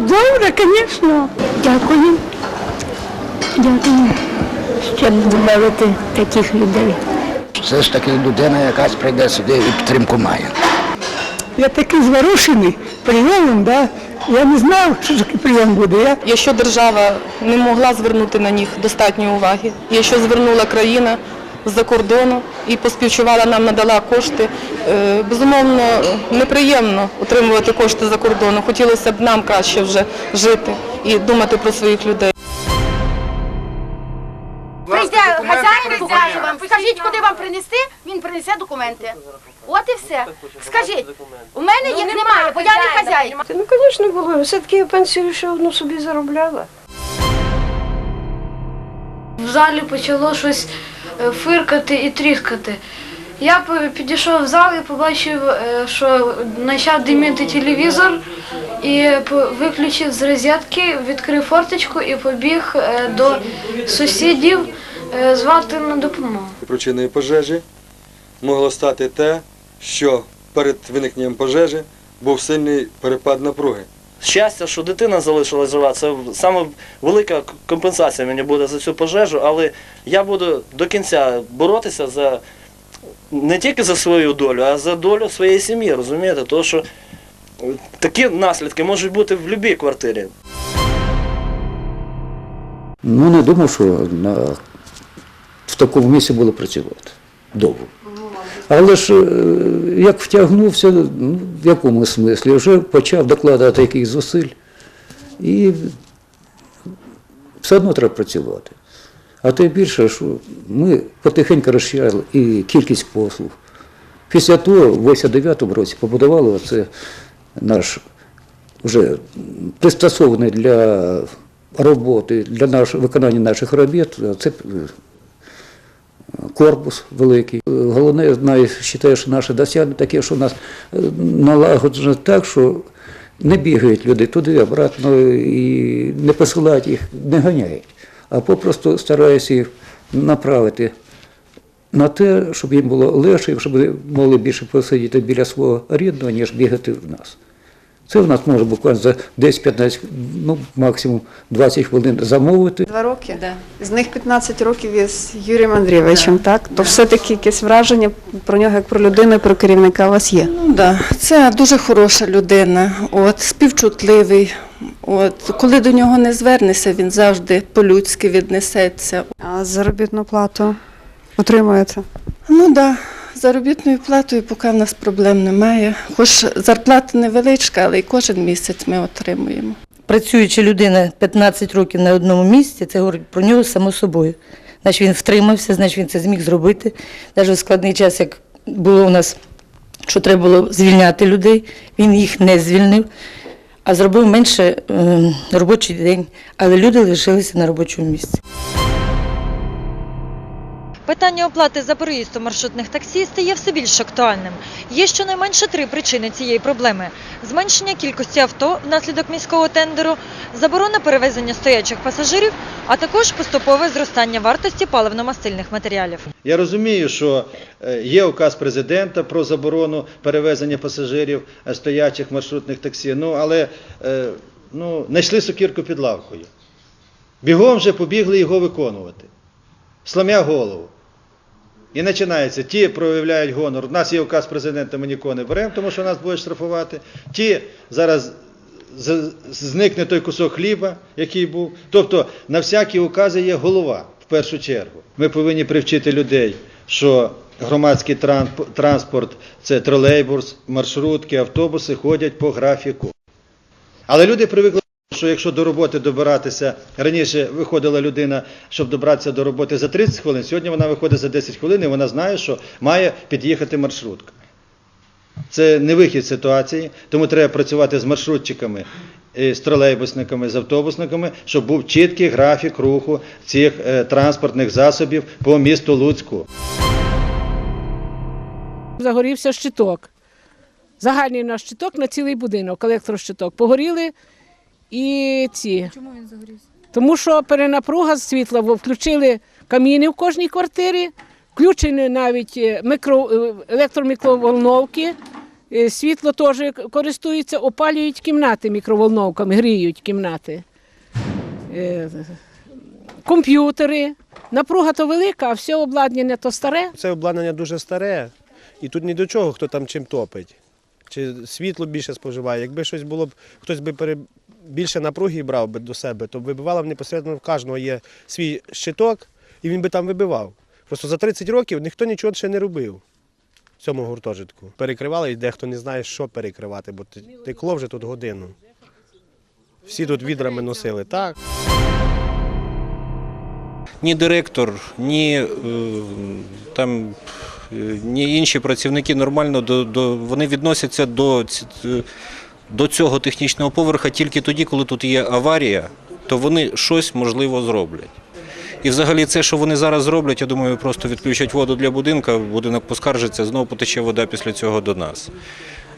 Добре, звісно. Дякую. Дякую. Ще додати таких людей. Все ж таки людина якась прийде сюди і підтримку має. Я такий зворушений прийомом, да? я не знав, що такий прийом буде. Я Якщо держава не могла звернути на них достатньо уваги, якщо звернула країна з-за кордону і поспівчувала нам, надала кошти, е, безумовно, неприємно отримувати кошти за кордону. Хотілося б нам краще вже жити і думати про своїх людей. Прийде хазяїн, покаже вам. Скажіть, куди вам принести, він принесе документи. От і все. Скажіть, у мене їх немає, бо я не хазяїн. Ну, звісно, було. Все-таки я пенсію ще одну собі заробляла. В залі почало щось фиркати і тріскати. Я підійшов в зал і побачив, е, що почав диміти телевізор і виключив з розетки, відкрив форточку і побіг е, до сусідів е, звати на допомогу. Причиною пожежі могло стати те, що перед виникненням пожежі був сильний перепад напруги. Щастя, що дитина залишилась жива, це саме велика компенсація мені буде за цю пожежу, але я буду до кінця боротися за не тільки за свою долю, а за долю своєї сім'ї, розумієте? Тому що такі наслідки можуть бути в будь-якій квартирі. Ну, не думав, що на, в такому місці було працювати довго. Але ж е, як втягнувся, ну, в якому смислі, вже почав докладати якихось зусиль. І все одно треба працювати. А тим більше, що ми потихеньку розширяли і кількість послуг. Після того, в 89-му році, побудували оце наш вже пристосований для роботи, для наш, виконання наших робіт. Це корпус великий. Е, Головне, знаю, вважаю, що наше досягнення таке, що у нас е, налагоджено так, що не бігають люди туди, обратно і не посилають їх, не ганяють, а попросту стараюся їх направити на те, щоб їм було легше, щоб вони могли більше посидіти біля свого рідного, ніж бігати в нас. Це в нас може буквально за 10-15, ну максимум 20 хвилин замовити. Два роки. З них 15 років із Юрієм Андрійовичем, так? То все-таки якесь враження про нього, як про людину, про керівника у вас є. Ну, да. Це дуже хороша людина, от, співчутливий. От, коли до нього не звернешся, він завжди по-людськи віднесеться. А заробітну плату отримуєте? Ну так, да. Заробітною платою поки в нас проблем немає. Хоч зарплата невеличка, але і кожен місяць ми отримуємо. працююча людина 15 років на одному місці, це говорить про нього само собою. Значить, він втримався, значить, він це зміг зробити. Навіть в складний час, як було у нас, що треба було звільняти людей, він їх не звільнив, а зробив менше е, робочий день, але люди лишилися на робочому місці. Питання оплати за проїзд маршрутних таксі стає все більш актуальним. Є щонайменше три причини цієї проблеми: зменшення кількості авто внаслідок міського тендеру, заборона перевезення стоячих пасажирів, а також поступове зростання вартості паливно-мастильних матеріалів. Я розумію, що е, є указ президента про заборону перевезення пасажирів е, стоячих маршрутних таксі, ну але е, ну, знайшли сокірку під лавкою. Бігом вже побігли його виконувати. Сломя голову. І починається, ті проявляють гонор. У нас є указ президента, ми нікого не беремо, тому що нас будуть штрафувати. Ті зараз зникне той кусок хліба, який був. Тобто на всякі укази є голова в першу чергу. Ми повинні привчити людей, що громадський транспорт це тролейбус, маршрутки, автобуси ходять по графіку. Але люди привикли, що якщо до роботи добиратися, раніше виходила людина, щоб добратися до роботи за 30 хвилин, сьогодні вона виходить за 10 хвилин і вона знає, що має під'їхати маршрутка. Це не вихід ситуації, тому треба працювати з маршрутчиками, е, з тролейбусниками, з автобусниками, щоб був чіткий графік руху цих е, транспортних засобів по місту Луцьку. загорівся щиток. Загальний наш щиток на цілий будинок, електрощиток. Погоріли і ці. Чому він загорівся? Тому що перенапруга з світла, бо включили каміни в кожній квартирі, включені навіть е, микро, е, електромікроволновки, Е, Світло теж користуються, опалюють кімнати мікроволновками, гріють кімнати. Комп'ютери. Напруга то велика, а все обладнання то старе. Це обладнання дуже старе, і тут ні до чого, хто там чим топить. Чи світло більше споживає. Якби щось було б, хтось би. Більше напруги брав би до себе, то вибивало б непосередньо в кожного є свій щиток, і він би там вибивав. Просто за 30 років ніхто нічого ще не робив в цьому гуртожитку. Перекривали, і дехто не знає, що перекривати, бо текло вже тут годину. Всі тут відрами носили. Так. ні директор, ні, е, там, е, ні інші працівники нормально до, до, вони відносяться до, ці- е, до цього технічного поверха тільки тоді, коли тут є аварія, то вони щось можливо зроблять. І взагалі це, що вони зараз зроблять, я думаю, просто відключать воду для будинку, будинок поскаржиться, знову потече вода після цього до нас.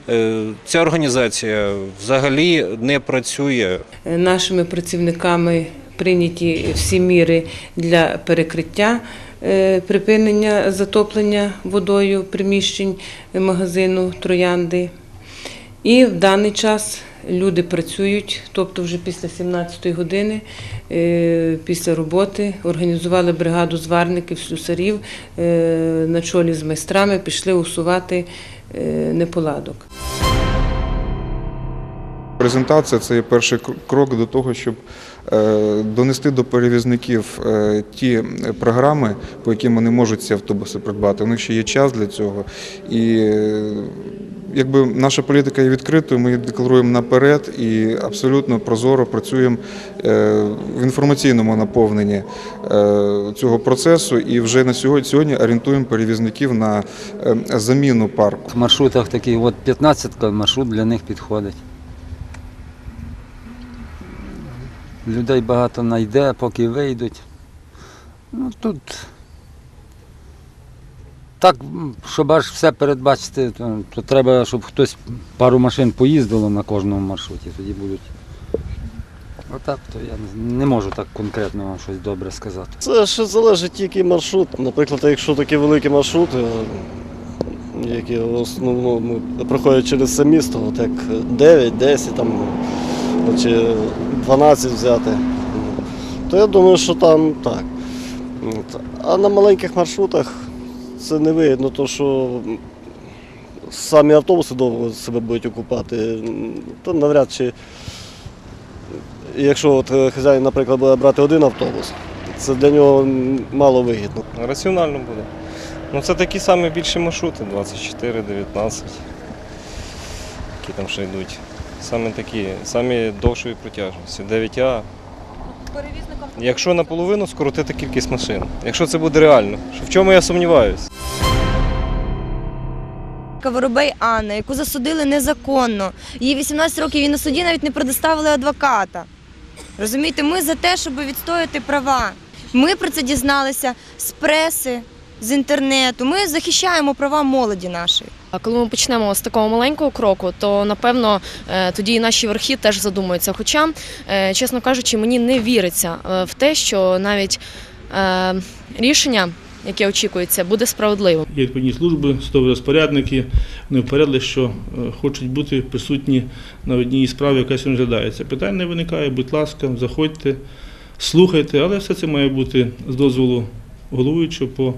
Е, Ця організація взагалі не працює Нашими працівниками прийняті всі міри для перекриття е, припинення затоплення водою приміщень магазину Троянди. І в даний час люди працюють, тобто вже після 17-ї години, е, після роботи, організували бригаду зварників, слюсарів е, на чолі з майстрами, пішли усувати е, неполадок. Презентація це є перший крок до того, щоб донести до перевізників ті програми, по яким вони можуть ці автобуси придбати. У них ще є час для цього. І якби наша політика є відкритою, ми її декларуємо наперед і абсолютно прозоро працюємо е, в інформаційному наповненні е, цього процесу. І вже на сьогодні, сьогодні орієнтуємо перевізників на е, заміну парку. В маршрутах такий, от 15 маршрут для них підходить. Людей багато знайде, поки вийдуть. Ну тут. Так, щоб аж все передбачити, то, то треба, щоб хтось пару машин поїздило на кожному маршруті, тоді будуть. Отак, то я не- можу так конкретно вам щось добре сказати. Це ще залежить тільки маршрут. Наприклад, якщо такі великі маршрути, які в основному проходять через це місто, от як 9, 10 там, чи 12 взяти, то я думаю, що там так. А на маленьких маршрутах це не вигідно, то що самі автобуси довго себе будуть окупати, то навряд чи. Якщо от хазяїн, наприклад, буде брати один автобус, це для нього мало вигідно. Раціонально буде. Ну це такі самі більші маршрути, 24, 19, які там ще йдуть. Саме такі, самі довшої протяжності, 9А. Якщо наполовину скоротити кількість машин. Якщо це буде реально, що в чому я сумніваюся. Воробей Анна, яку засудили незаконно. Їй 18 років і на суді навіть не предоставили адвоката. Розумієте, ми за те, щоб відстояти права. Ми про це дізналися з преси, з інтернету. Ми захищаємо права молоді нашої. Коли ми почнемо з такого маленького кроку, то напевно е, тоді і наші верхи теж задумаються. Хоча, е, чесно кажучи, мені не віриться е, в те, що навіть рішення, яке очікується, буде справедливим. Є відповідні служби, судові розпорядники. Вони впередили, що хочуть бути присутні на одній справі, яка сьогодні розглядається. Питань не виникає, будь ласка, заходьте, слухайте, але все це має бути з дозволу головуючого по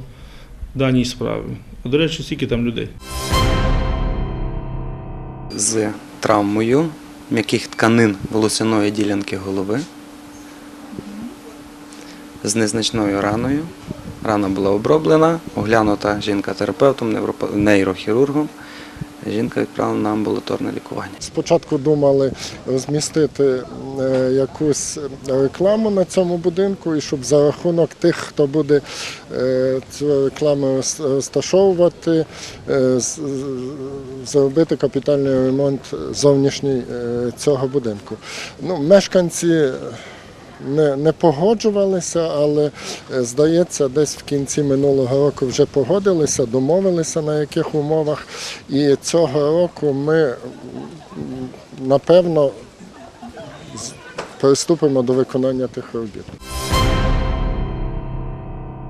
даній справі. А до речі, скільки там людей? З травмою м'яких тканин волосяної ділянки голови, з незначною раною. Рана була оброблена, оглянута жінка-терапевтом, нейрохірургом. Жінка відправлена на амбулаторне лікування. Спочатку думали змістити якусь рекламу на цьому будинку, і щоб за рахунок тих, хто буде е, цю рекламу розташовувати, е, зробити капітальний ремонт зовнішній е, цього будинку. Ну, мешканці не, не погоджувалися, але е, здається, десь в кінці минулого року вже погодилися, домовилися на яких умовах. І цього року ми напевно приступимо до виконання тих робіт.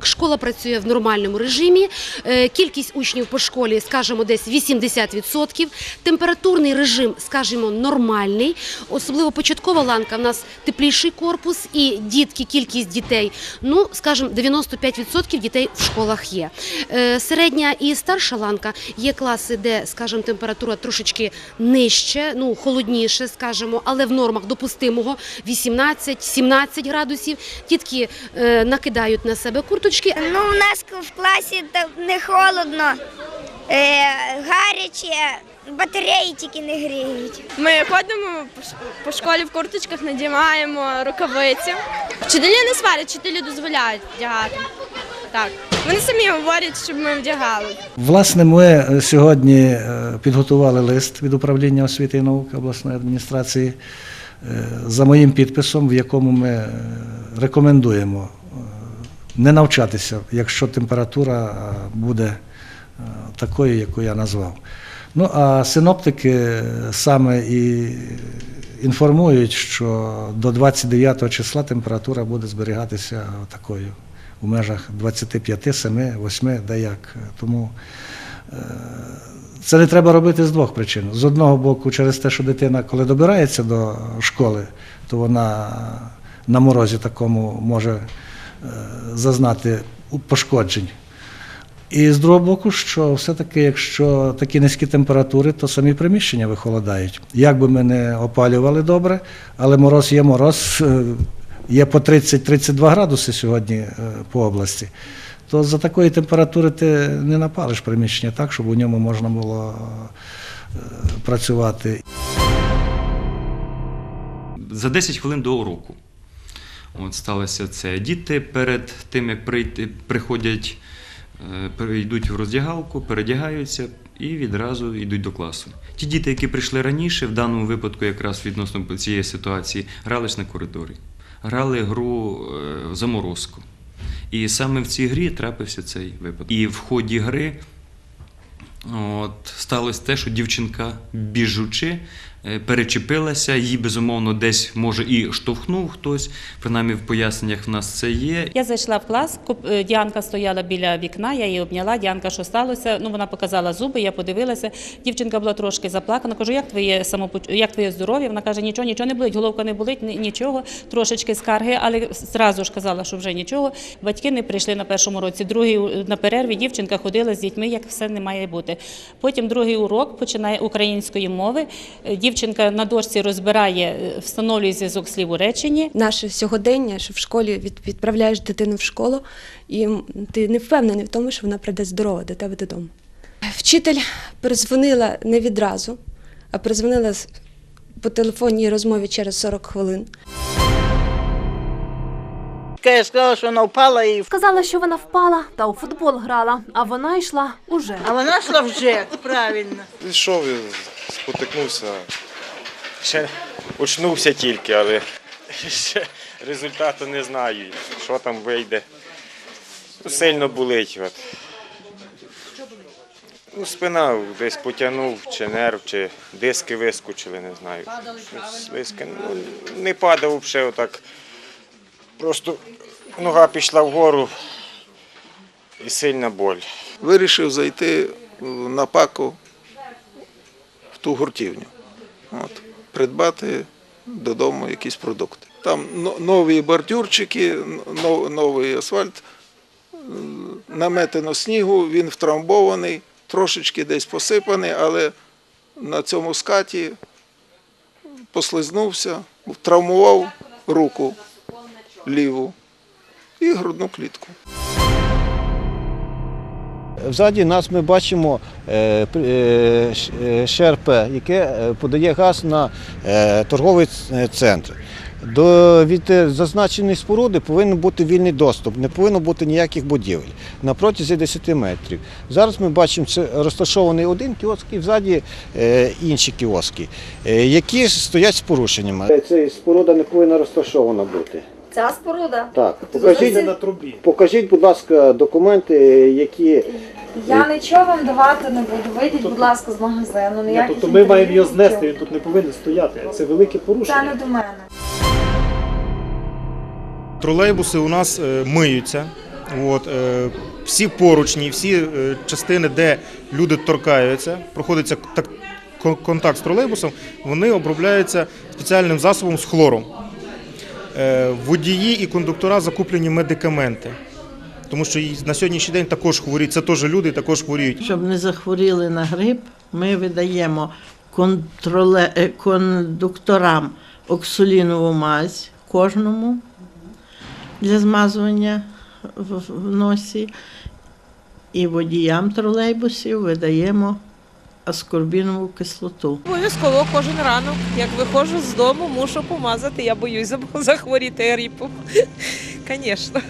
Школа працює в нормальному режимі. Е, Кількість учнів по школі, скажімо, десь 80%. Температурний режим, скажімо, нормальний. Особливо початкова ланка в нас тепліший корпус і дітки, кількість дітей. Ну, скажімо, 95% дітей в школах є. Е, Середня і старша ланка є класи, де, скажімо, температура трошечки нижче, ну холодніше, скажімо, але в нормах допустимого 18-17 градусів. Дітки е, накидають на себе курточки. Ну, у нас в класі не холодно, е, гаряче, батареї тільки не гріють. Ми ходимо по школі в курточках, надіваємо рукавиці. Вчителі не сварять, вчителі дозволяють вдягати. Так. Вони самі говорять, щоб ми вдягали. Власне, ми е, сьогодні е, підготували лист від управління освіти і науки обласної адміністрації за моїм підписом, в якому ми рекомендуємо не навчатися, якщо температура е, буде е, такою, яку я назвав. Ну а синоптики е, саме і інформують, що до 29 числа температура буде зберігатися такою у межах 25, 7, 8, де як. Тому це не треба робити з двох причин. З одного боку, через те, що дитина, коли добирається до школи, то вона на морозі такому може зазнати пошкоджень. І з другого боку, що все-таки, якщо такі низькі температури, то самі приміщення вихолодають. Як би ми не опалювали добре, але мороз є мороз, е, є по 30-32 градуси сьогодні е, по області, то за такої температури ти не напалиш приміщення так, щоб у ньому можна було е, працювати. за 10 хвилин до уроку. От сталося це. Діти перед тим, як прийти, приходять, е, перейдуть в роздягалку, передягаються і відразу йдуть до класу. Ті діти, які прийшли раніше, в даному випадку, якраз відносно цієї ситуації, грались на коридорі, грали гру е, заморозку. І саме в цій грі трапився цей випадок. І в ході гри От, сталося те, що дівчинка, біжучи, перечепилася, її безумовно десь може і штовхнув хтось. Принаймні в поясненнях в нас це є. Я зайшла в клас, е, Діанка стояла біля вікна, я її обняла. Діанка, що сталося? Ну, вона показала зуби, я подивилася. Дівчинка була трошки заплакана. Кажу, як твоє самопоч... як твоє здоров'я? Вона каже, нічого, нічого не болить, головка не болить, нічого, трошечки скарги, але зразу ж казала, що вже нічого. Батьки не прийшли на першому році. Другий на перерві дівчинка ходила з дітьми, як все не має бути. Потім другий урок починає української мови. Дівчинка на дошці розбирає, е, встановлює зв'язок слів у реченні. наше сьогодення, що в школі відправляєш дитину в школу, і ти не впевнений в тому, що вона прийде здорова до тебе додому. Вчитель перезвонила не відразу, а перезвонила по телефонній розмові через 40 хвилин. Я сказала, що вона впала і. Сказала, що вона впала та у футбол грала, а вона йшла уже. А вона йшла вже, правильно. Пішов спотикнувся. Ще очнувся тільки, але ще результату не знаю, що там вийде. Ну, Сильно болить. От. Ну, спина десь потягнув, чи нерв, чи диски вискочили, не знаю. Диски, ну, не падав взагалі отак. Просто нога пішла вгору і сильна боль. вирішив зайти на паку в ту гуртівню. От, придбати додому якісь продукти. Там нові бордюрчики, но- новий асфальт, наметено снігу, він втрамбований, трошечки десь посипаний, але на цьому скаті послизнувся, травмував руку ліву і грудну клітку. Ззаді нас ми бачимо е, е, ш- е, ШРП, яке подає газ на торговий центр. До від зазначеної споруди повинен бути вільний доступ, не повинно бути ніяких будівель на протязі 10 метрів. Зараз ми бачимо, це розташований один кіоск і взаді інші кіоски, які стоять з порушеннями. Ця споруда не повинна розташована бути. Ця споруда. Так, покажіть- на трубі. Покажіть, будь ласка, документи, які Я нічого вам давати не буду. Вийдіть, будь ласка, з магазину. Ніяких Тобто ми маємо його знести, він тут не повинен стояти. Це велике порушення. Це не до мене. Тролейбуси у нас е, миються От, е, всі поручні, всі е, частини, де люди торкаються, проходиться так, контакт з тролейбусом, вони обробляються спеціальним засобом з хлором. Е, водії і кондуктора закуплені медикаменти. Тому що на сьогоднішній день також хворіють, це теж люди, також хворіють. Щоб не захворіли на грип, ми видаємо контроле... е, кондукторам оксулінову мазь кожному для змазування в в носі. І водіям тролейбусів видаємо аскорбінову кислоту. Обов'язково кожен ранок, як виходжу з дому, мушу помазати. Я боюсь захворіти грипом. Звісно.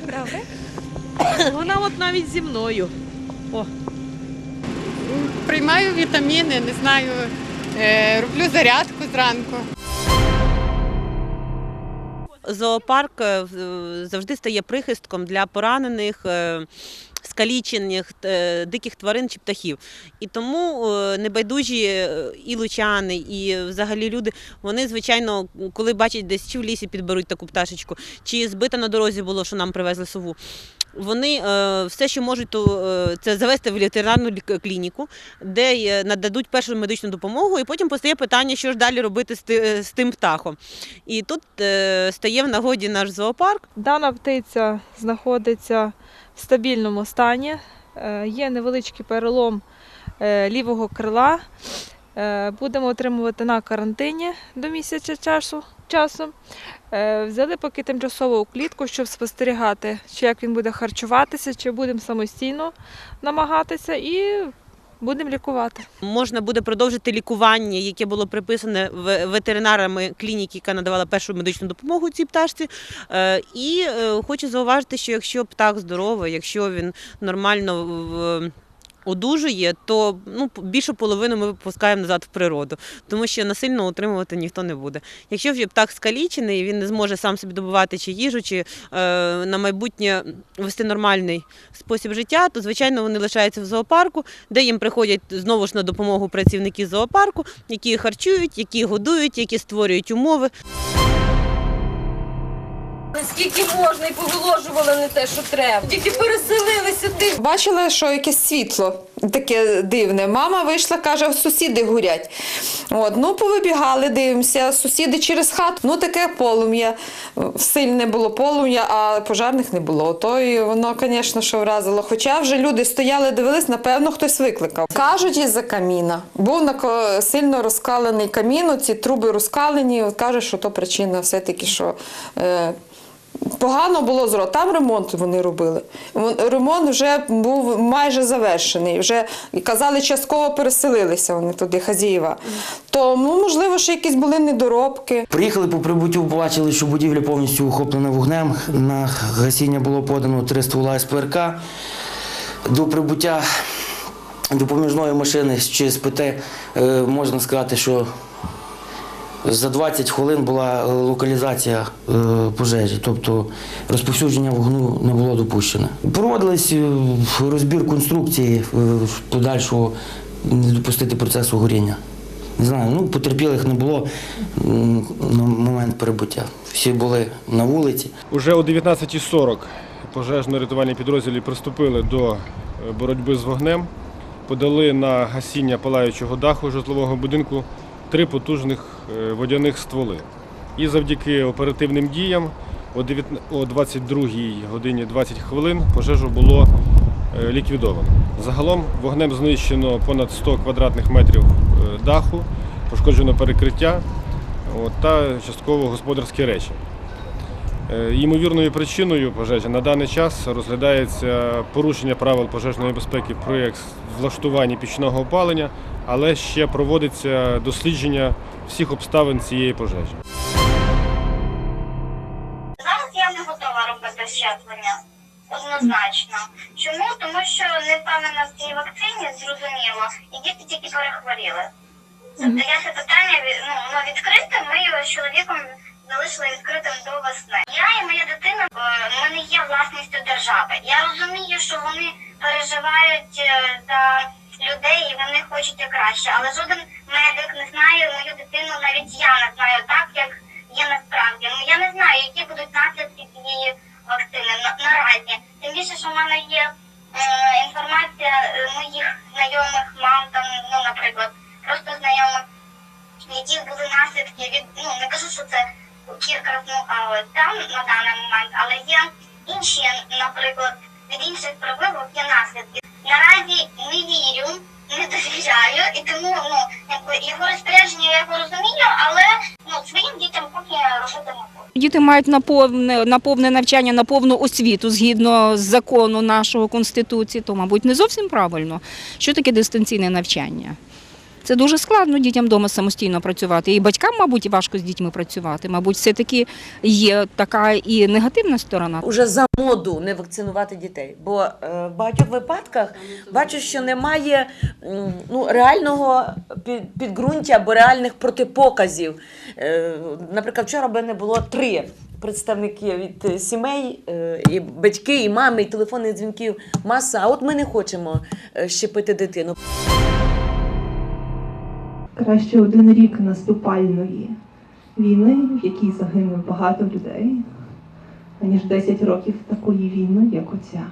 Вона от навіть зі мною. О. Приймаю вітаміни, не знаю, е, роблю зарядку зранку. Зоопарк е, завжди стає прихистком для поранених. Скалічених е, диких тварин чи птахів. І тому е, небайдужі е, і лучани, і взагалі люди, вони, звичайно, коли бачать десь чи в лісі підберуть таку пташечку, чи збита на дорозі було, що нам привезли сову. Вони все, що можуть, то це завести в ветеринарну клініку, де нададуть першу медичну допомогу, і потім постає питання, що ж далі робити з, ти- з тим птахом. І тут стає в нагоді наш зоопарк. Дана птиця знаходиться в стабільному стані. Е, Є невеличкий перелом е, лівого крила. Е, Будемо отримувати на карантині до місяця часу. часу. Взяли поки тимчасово у клітку, щоб спостерігати, чи як він буде харчуватися, чи будемо самостійно намагатися і будемо лікувати. Можна буде продовжити лікування, яке було приписане ветеринарами клініки, яка надавала першу медичну допомогу цій пташці. Е, І е, хочу зауважити, що якщо птах здоровий, якщо він нормально в- одужує, то ну, більшу половину ми випускаємо назад в природу, тому що насильно утримувати ніхто не буде. Якщо вже птах скалічений, він не зможе сам собі добувати чи їжу, чи е, на майбутнє вести нормальний спосіб життя, то звичайно вони лишаються в зоопарку, де їм приходять знову ж на допомогу працівники зоопарку, які харчують, які годують, які створюють умови. Скільки можна і повиложували не те, що треба. Тільки переселили сюди. Бачила, що якесь світло таке дивне. Мама вийшла, каже, сусіди горять. От, ну, повибігали, дивимося, сусіди через хату. Ну, таке полум'я. Сильне було полум'я, а пожарних не було. То і воно, звісно, що вразило. Хоча вже люди стояли, дивились, напевно, хтось викликав. Кажуть, із-за каміна. Був нако- сильно розкалений камін, ці труби розкалені. Каже, що то причина все-таки, що. Е, Погано було зро. Там ремонт вони робили. Ремонт вже був майже завершений. Вже казали, частково переселилися вони туди, хазієва. Тому, можливо, ще якісь були недоробки. Приїхали по прибуттю, побачили, що будівля повністю охоплена вогнем. На гасіння було подано три ствола СПРК. До прибуття допоміжної машини з ЧСПТ е, можна сказати, що за 20 хвилин була е, локалізація е, пожежі, тобто розповсюдження вогню не було допущено. Проводились е, розбір конструкції подальшого не допустити процесу горіння. Не знаю, ну потерпілих не було на момент прибуття. Всі були на вулиці. Уже о 19.40 пожежно-рятувальні підрозділи приступили до боротьби з вогнем, подали на гасіння палаючого даху житлового будинку три потужних е, водяних стволи. І завдяки оперативним діям о 19 о 22 годині 20 хвилин пожежу було е, ліквідовано. Загалом вогнем знищено понад 100 квадратних метрів е, даху, пошкоджено перекриття та частково господарські речі. Ймовірною причиною пожежі на даний час розглядається порушення правил пожежної безпеки при влаштуванні пічного опалення, але ще проводиться дослідження всіх обставин цієї пожежі. Зараз я не готова робити щеплення. Однозначно. Чому? Тому що не впевнена в цій вакцині, зрозуміло, і діти тільки перехворіли. Тобто я це питання ну, воно відкрите, ми його з чоловіком залишили відкритим до весни. Я і моя дитина ми не є власністю держави. Я розумію, що вони переживають е, за людей, і вони хочуть краще. Але жоден медик не знає мою дитину, навіть я не знаю так, як є насправді. Ну я не знаю, які будуть наслідки цієї вакцини на, наразі. Тим більше, що в мене є е, інформація е, моїх знайомих мам, там, ну, наприклад, просто знайомих, які були наслідки від ну не кажу, що це кірка змухали там на даний момент, але є інші, наприклад, від інших прививок є наслідки. Наразі не вірю, не довіряю, і тому ну якби його розпорядження я його розумію, але ну своїм дітям поки робити не. Діти мають на повне, на повне навчання, на повну освіту згідно з закону нашого конституції, то, мабуть, не зовсім правильно. Що таке дистанційне навчання? Це дуже складно дітям вдома самостійно працювати. І батькам, мабуть, важко з дітьми працювати. Мабуть, все-таки є така і негативна сторона. Уже за моду не вакцинувати дітей. Бо е, в багатьох випадках бачу, що немає ну, реального під- підґрунтя або реальних протипоказів. Е, Наприклад, вчора в мене було три представники від е, сімей, і батьки, і мами, і телефонних дзвінків маса. А от ми не хочемо щепити дитину. Краще один рік наступальної війни, в якій загине багато людей, аніж 10 років такої війни, як оця,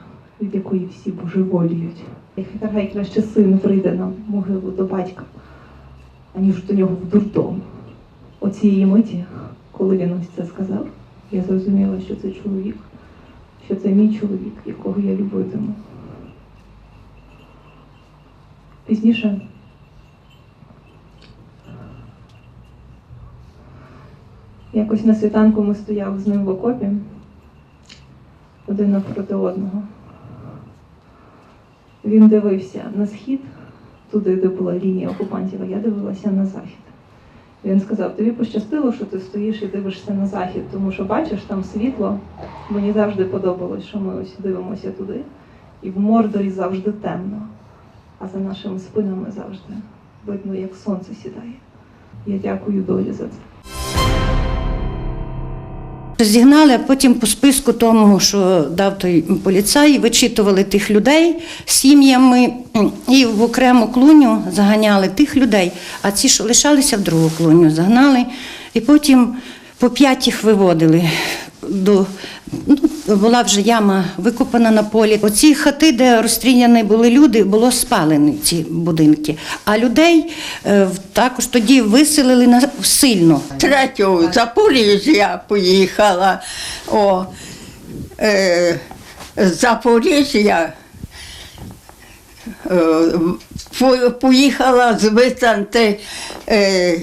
від якої всі божеволіють. І хай краще син прийде на могилу до батька, аніж до нього в дурдом. Оцієї миті, коли він ось це сказав, я зрозуміла, що це чоловік, що це мій чоловік, якого я любитиму. Пізніше Якось на світанку ми стояли з ним в окопі, один навпроти одного. Він дивився на схід, туди, де була лінія окупантів, а я дивилася на захід. Він сказав: тобі пощастило, що ти стоїш і дивишся на захід, тому що бачиш там світло. Мені завжди подобалось, що ми ось дивимося туди, і в Мордорі завжди темно, а за нашими спинами завжди видно, як сонце сідає. Я дякую долі за це. Зігнали, а потім по списку тому, що дав той поліцай, вичитували тих людей сім'ями і в окрему клуню заганяли тих людей, а ці, що лишалися в другу клуню, загнали, і потім по п'ять їх виводили. До, ну, була вже яма викопана на полі. Оці хати, де розстріляні були люди, було спалені ці будинки. А людей е, також тоді виселили на сильно. Третього Запоріжжя поїхала. О, е, з Запоріжжя е, поїхала з Вицанти е,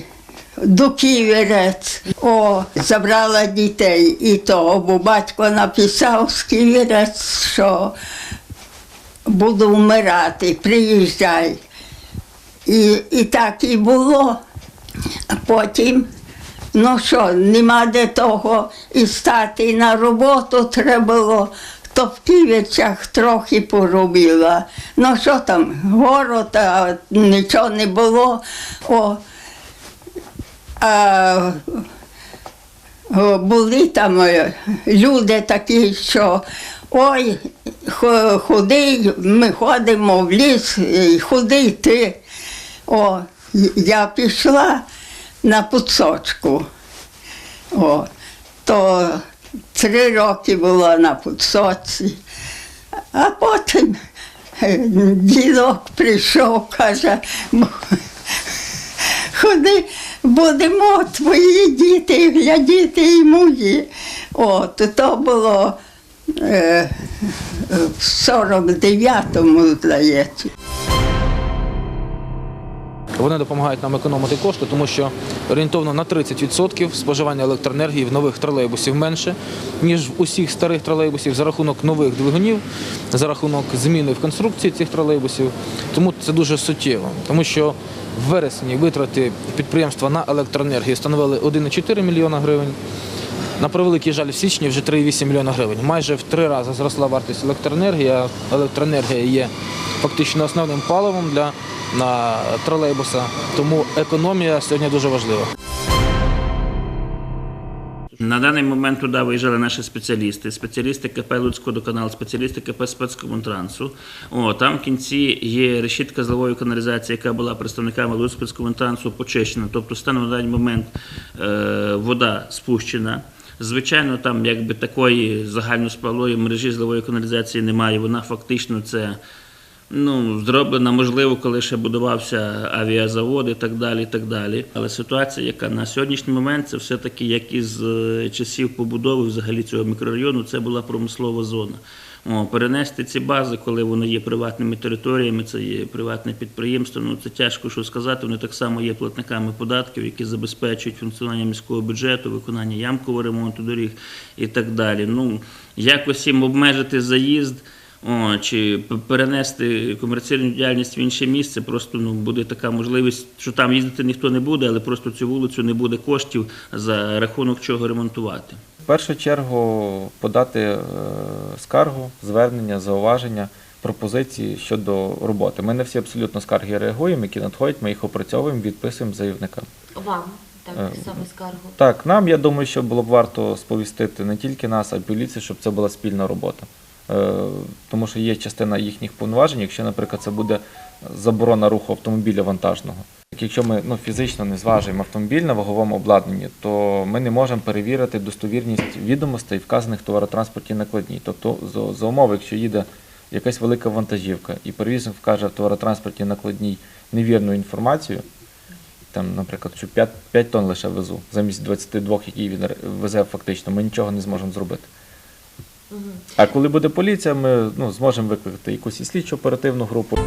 до Ківерець. О, забрала дітей і того, бо батько написав з Ківерець, що буду вмирати, приїжджай. І, і так і було. Потім, ну що, нема де того і стати на роботу треба було. То в Київчах трохи поробила. Ну що там, город, а нічого не було. О, а, були там е, люди такі, що ой, ходи, ми ходимо в ліс, і ходи ти. О, я пішла на пуцочку. О, то три роки була на пуцоці, а потім е, дідок прийшов, каже, ходи, будемо твої діти глядіти і мої. О, то, то було е, в 49-му, здається. Вони допомагають нам економити кошти, тому що орієнтовно на 30% споживання електроенергії в нових тролейбусів менше, ніж в усіх старих тролейбусів за рахунок нових двигунів, за рахунок зміни в конструкції цих тролейбусів. Тому це дуже суттєво, тому що в вересні витрати підприємства на електроенергію становили 1,4 мільйона гривень. На превеликий жаль, в січні вже 3,8 мільйона гривень. Майже в три рази зросла вартість електроенергії. Електроенергія є фактично основним паливом для на тролейбуса. Тому економія сьогодні дуже важлива. На даний момент туди виїжджали наші спеціалісти, спеціалісти КП Луцького спеціалісти КП спецкомунтрансу. Там в кінці є решітка зливової каналізації, яка була представниками Луцького спецкомунтрансу почищена. Тобто станом на даний момент е, вода спущена. Звичайно, там якби такої загальноспалої мережі зливової каналізації немає. Вона фактично це ну, зроблена, можливо, коли ще будувався авіазавод і так далі. і так далі. Але ситуація, яка на сьогоднішній момент, це все-таки як із е, часів побудови взагалі цього мікрорайону, це була промислова зона. О, перенести ці бази, коли вони є приватними територіями, це є приватне підприємство. Ну це тяжко що сказати. Вони так само є платниками податків, які забезпечують функціонування міського бюджету, виконання ямкового ремонту доріг і так далі. Ну якось їм обмежити заїзд. О, чи перенести комерційну діяльність в інше місце, просто ну, буде така можливість, що там їздити ніхто не буде, але просто цю вулицю не буде коштів, за рахунок чого ремонтувати. В першу чергу подати е, скаргу, звернення, зауваження, пропозиції щодо роботи. Ми не всі абсолютно скарги реагуємо, які надходять, ми їх опрацьовуємо, відписуємо заявникам. Вам так Е, саме скаргу. Так, нам я думаю, що було б варто сповістити не тільки нас, а й поліцію, щоб це була спільна робота. Е, Тому що є частина їхніх повноважень, якщо, наприклад, це буде заборона руху автомобіля вантажного. Якщо ми ну, фізично не зважуємо автомобіль на ваговому обладнанні, то ми не можемо перевірити достовірність відомостей, вказаних в товаротранспортній накладній. Тобто, за, умови, якщо їде якась велика вантажівка і перевізник вкаже в товаротранспортній накладній невірну інформацію, там, наприклад, що 5, 5 тонн лише везу, замість 22, які він везе фактично, ми нічого не зможемо зробити. А коли буде поліція, ми ну, зможемо викликати якусь і слідчу оперативну групу.